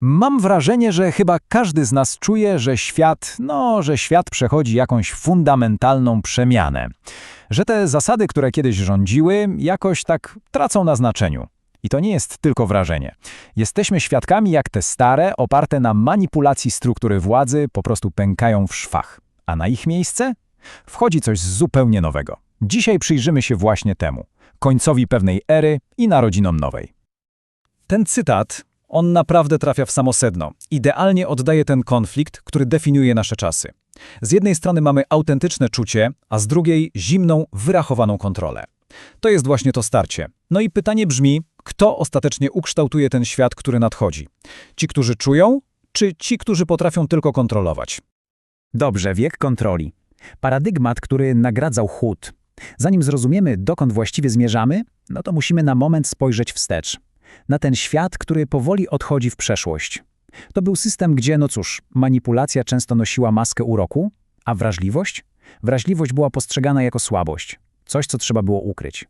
Mam wrażenie, że chyba każdy z nas czuje, że świat, no, że świat przechodzi jakąś fundamentalną przemianę. Że te zasady, które kiedyś rządziły, jakoś tak tracą na znaczeniu. I to nie jest tylko wrażenie. Jesteśmy świadkami, jak te stare, oparte na manipulacji struktury władzy, po prostu pękają w szwach. A na ich miejsce wchodzi coś zupełnie nowego. Dzisiaj przyjrzymy się właśnie temu. Końcowi pewnej ery i narodzinom nowej. Ten cytat, on naprawdę trafia w samo sedno. Idealnie oddaje ten konflikt, który definiuje nasze czasy. Z jednej strony mamy autentyczne czucie, a z drugiej zimną, wyrachowaną kontrolę. To jest właśnie to starcie. No i pytanie brzmi, kto ostatecznie ukształtuje ten świat, który nadchodzi? Ci, którzy czują, czy ci, którzy potrafią tylko kontrolować? Dobrze, wiek kontroli. Paradygmat, który nagradzał chłód. Zanim zrozumiemy, dokąd właściwie zmierzamy, no to musimy na moment spojrzeć wstecz. Na ten świat, który powoli odchodzi w przeszłość. To był system, gdzie, no cóż, manipulacja często nosiła maskę uroku, a wrażliwość? Wrażliwość była postrzegana jako słabość. Coś, co trzeba było ukryć.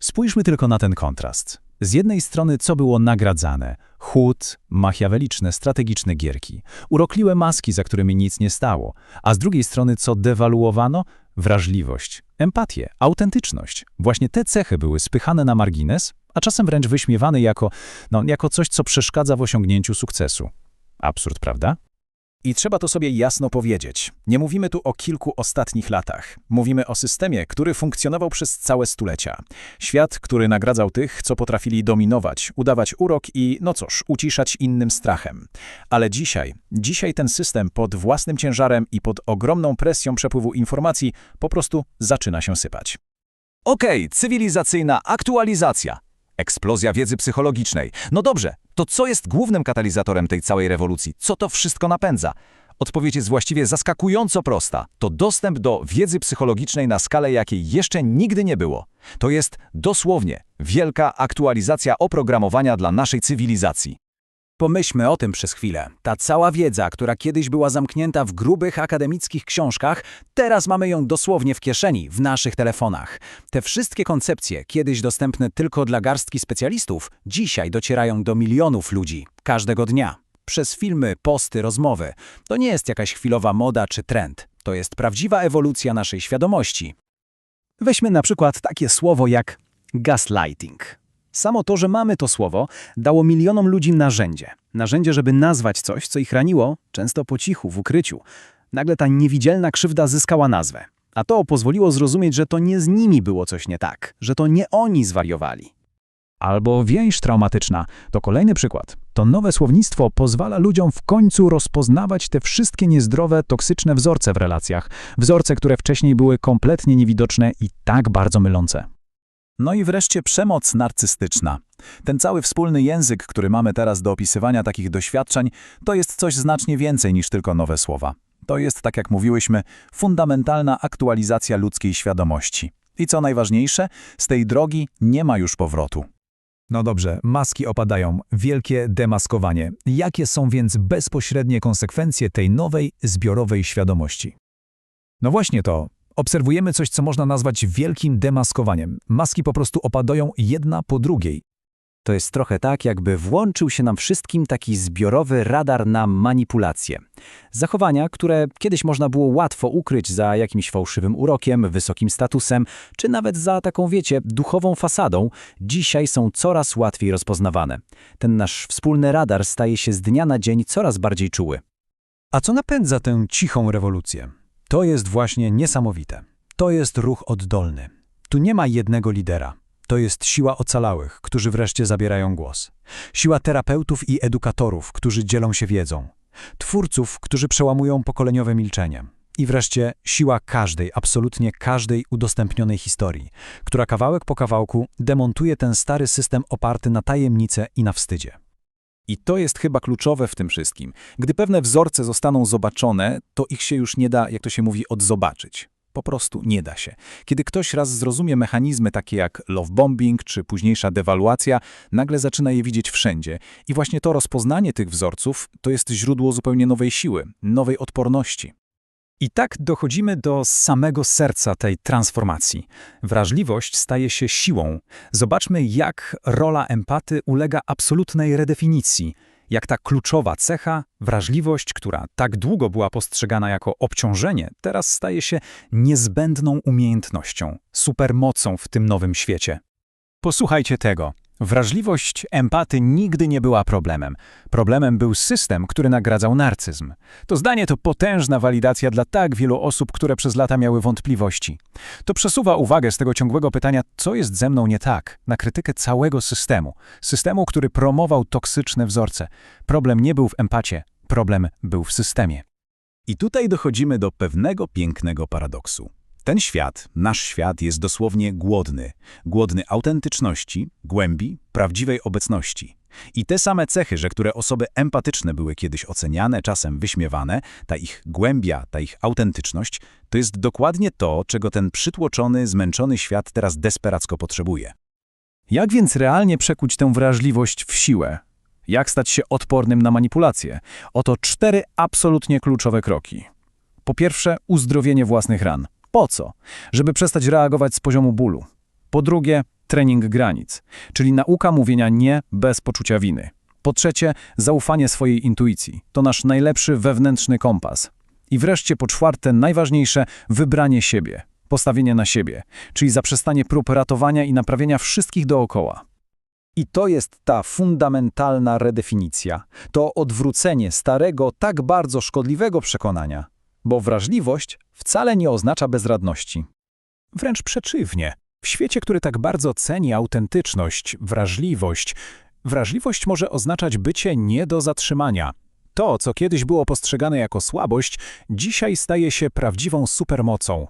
Spójrzmy tylko na ten kontrast. Z jednej strony co było nagradzane? Chłód, machiaweliczne, strategiczne gierki, urokliwe maski, za którymi nic nie stało, a z drugiej strony co dewaluowano? Wrażliwość, empatię, autentyczność. Właśnie te cechy były spychane na margines, a czasem wręcz wyśmiewane jako, no, jako coś, co przeszkadza w osiągnięciu sukcesu. Absurd, prawda? I trzeba to sobie jasno powiedzieć. Nie mówimy tu o kilku ostatnich latach. Mówimy o systemie, który funkcjonował przez całe stulecia. Świat, który nagradzał tych, co potrafili dominować, udawać urok i, no cóż, uciszać innym strachem. Ale dzisiaj, dzisiaj ten system pod własnym ciężarem i pod ogromną presją przepływu informacji po prostu zaczyna się sypać. Okej, cywilizacyjna aktualizacja. Eksplozja wiedzy psychologicznej. No dobrze, to co jest głównym katalizatorem tej całej rewolucji? Co to wszystko napędza? Odpowiedź jest właściwie zaskakująco prosta. To dostęp do wiedzy psychologicznej na skalę, jakiej jeszcze nigdy nie było. To jest dosłownie wielka aktualizacja oprogramowania dla naszej cywilizacji. Pomyślmy o tym przez chwilę. Ta cała wiedza, która kiedyś była zamknięta w grubych akademickich książkach, teraz mamy ją dosłownie w kieszeni, w naszych telefonach. Te wszystkie koncepcje, kiedyś dostępne tylko dla garstki specjalistów, dzisiaj docierają do milionów ludzi, każdego dnia. Przez filmy, posty, rozmowy. To nie jest jakaś chwilowa moda czy trend. To jest prawdziwa ewolucja naszej świadomości. Weźmy na przykład takie słowo jak gaslighting. Samo to, że mamy to słowo, dało milionom ludzi narzędzie. Narzędzie, żeby nazwać coś, co ich raniło, często po cichu, w ukryciu. Nagle ta niewidzialna krzywda zyskała nazwę. A to pozwoliło zrozumieć, że to nie z nimi było coś nie tak, że to nie oni zwariowali. Albo więź traumatyczna. To kolejny przykład. To nowe słownictwo pozwala ludziom w końcu rozpoznawać te wszystkie niezdrowe, toksyczne wzorce w relacjach. Wzorce, które wcześniej były kompletnie niewidoczne i tak bardzo mylące. No i wreszcie przemoc narcystyczna. Ten cały wspólny język, który mamy teraz do opisywania takich doświadczeń, to jest coś znacznie więcej niż tylko nowe słowa. To jest, tak jak mówiłyśmy, fundamentalna aktualizacja ludzkiej świadomości. I co najważniejsze, z tej drogi nie ma już powrotu. No dobrze, maski opadają, wielkie demaskowanie. Jakie są więc bezpośrednie konsekwencje tej nowej, zbiorowej świadomości? No właśnie to. Obserwujemy coś, co można nazwać wielkim demaskowaniem. Maski po prostu opadają jedna po drugiej. To jest trochę tak, jakby włączył się nam wszystkim taki zbiorowy radar na manipulację. Zachowania, które kiedyś można było łatwo ukryć za jakimś fałszywym urokiem, wysokim statusem, czy nawet za taką, wiecie, duchową fasadą, dzisiaj są coraz łatwiej rozpoznawane. Ten nasz wspólny radar staje się z dnia na dzień coraz bardziej czuły. A co napędza tę cichą rewolucję? To jest właśnie niesamowite. To jest ruch oddolny. Tu nie ma jednego lidera. To jest siła ocalałych, którzy wreszcie zabierają głos. Siła terapeutów i edukatorów, którzy dzielą się wiedzą. Twórców, którzy przełamują pokoleniowe milczenie. I wreszcie siła każdej, absolutnie każdej udostępnionej historii, która kawałek po kawałku demontuje ten stary system oparty na tajemnice i na wstydzie. I to jest chyba kluczowe w tym wszystkim. Gdy pewne wzorce zostaną zobaczone, to ich się już nie da, jak to się mówi, odzobaczyć. Po prostu nie da się. Kiedy ktoś raz zrozumie mechanizmy takie jak love bombing czy późniejsza dewaluacja, nagle zaczyna je widzieć wszędzie. I właśnie to rozpoznanie tych wzorców to jest źródło zupełnie nowej siły, nowej odporności. I tak dochodzimy do samego serca tej transformacji. Wrażliwość staje się siłą. Zobaczmy, jak rola empaty ulega absolutnej redefinicji. Jak ta kluczowa cecha, wrażliwość, która tak długo była postrzegana jako obciążenie, teraz staje się niezbędną umiejętnością, supermocą w tym nowym świecie. Posłuchajcie tego. Wrażliwość empaty nigdy nie była problemem. Problemem był system, który nagradzał narcyzm. To zdanie to potężna walidacja dla tak wielu osób, które przez lata miały wątpliwości. To przesuwa uwagę z tego ciągłego pytania, co jest ze mną nie tak, na krytykę całego systemu. Systemu, który promował toksyczne wzorce. Problem nie był w empacie, problem był w systemie. I tutaj dochodzimy do pewnego pięknego paradoksu. Ten świat, nasz świat, jest dosłownie głodny. Głodny autentyczności, głębi, prawdziwej obecności. I te same cechy, że które osoby empatyczne były kiedyś oceniane, czasem wyśmiewane, ta ich głębia, ta ich autentyczność, to jest dokładnie to, czego ten przytłoczony, zmęczony świat teraz desperacko potrzebuje. Jak więc realnie przekuć tę wrażliwość w siłę? Jak stać się odpornym na manipulacje? Oto cztery absolutnie kluczowe kroki. Po pierwsze, uzdrowienie własnych ran. Po co? Żeby przestać reagować z poziomu bólu. Po drugie, trening granic, czyli nauka mówienia nie bez poczucia winy. Po trzecie, zaufanie swojej intuicji. To nasz najlepszy wewnętrzny kompas. I wreszcie po czwarte, najważniejsze, wybranie siebie, postawienie na siebie, czyli zaprzestanie prób ratowania i naprawienia wszystkich dookoła. I to jest ta fundamentalna redefinicja, to odwrócenie starego, tak bardzo szkodliwego przekonania, bo wrażliwość wcale nie oznacza bezradności. Wręcz przeciwnie. W świecie, który tak bardzo ceni autentyczność, wrażliwość, wrażliwość może oznaczać bycie nie do zatrzymania. To, co kiedyś było postrzegane jako słabość, dzisiaj staje się prawdziwą supermocą.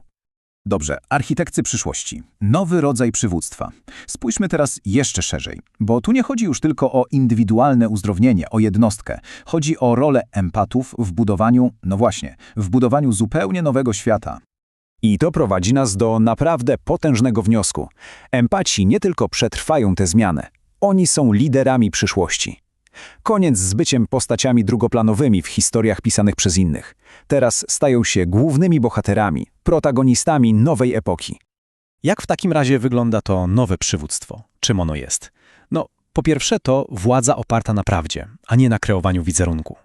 Dobrze, architekcy przyszłości. Nowy rodzaj przywództwa. Spójrzmy teraz jeszcze szerzej, bo tu nie chodzi już tylko o indywidualne uzdrowienie, o jednostkę. Chodzi o rolę empatów w budowaniu, no właśnie, w budowaniu zupełnie nowego świata. I to prowadzi nas do naprawdę potężnego wniosku. Empaci nie tylko przetrwają tę zmianę, oni są liderami przyszłości. Koniec z byciem postaciami drugoplanowymi w historiach pisanych przez innych. Teraz stają się głównymi bohaterami, protagonistami nowej epoki. Jak w takim razie wygląda to nowe przywództwo? Czym ono jest? No, po pierwsze to władza oparta na prawdzie, a nie na kreowaniu wizerunku.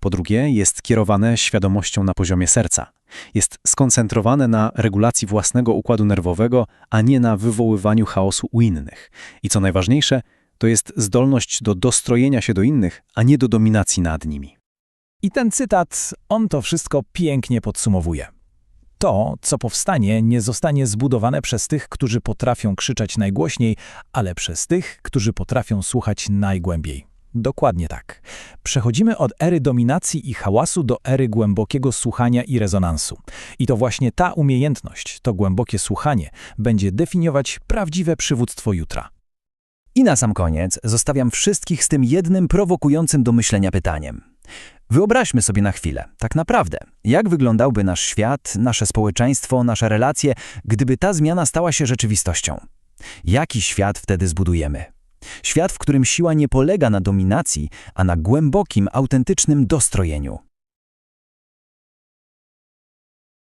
Po drugie, jest kierowane świadomością na poziomie serca. Jest skoncentrowane na regulacji własnego układu nerwowego, a nie na wywoływaniu chaosu u innych. I co najważniejsze, to jest zdolność do dostrojenia się do innych, a nie do dominacji nad nimi. I ten cytat, on to wszystko pięknie podsumowuje. To, co powstanie, nie zostanie zbudowane przez tych, którzy potrafią krzyczeć najgłośniej, ale przez tych, którzy potrafią słuchać najgłębiej. Dokładnie tak. Przechodzimy od ery dominacji i hałasu do ery głębokiego słuchania i rezonansu. I to właśnie ta umiejętność, to głębokie słuchanie, będzie definiować prawdziwe przywództwo jutra. I na sam koniec zostawiam wszystkich z tym jednym prowokującym do myślenia pytaniem. Wyobraźmy sobie na chwilę, tak naprawdę, jak wyglądałby nasz świat, nasze społeczeństwo, nasze relacje, gdyby ta zmiana stała się rzeczywistością. Jaki świat wtedy zbudujemy? Świat, w którym siła nie polega na dominacji, a na głębokim, autentycznym dostrojeniu.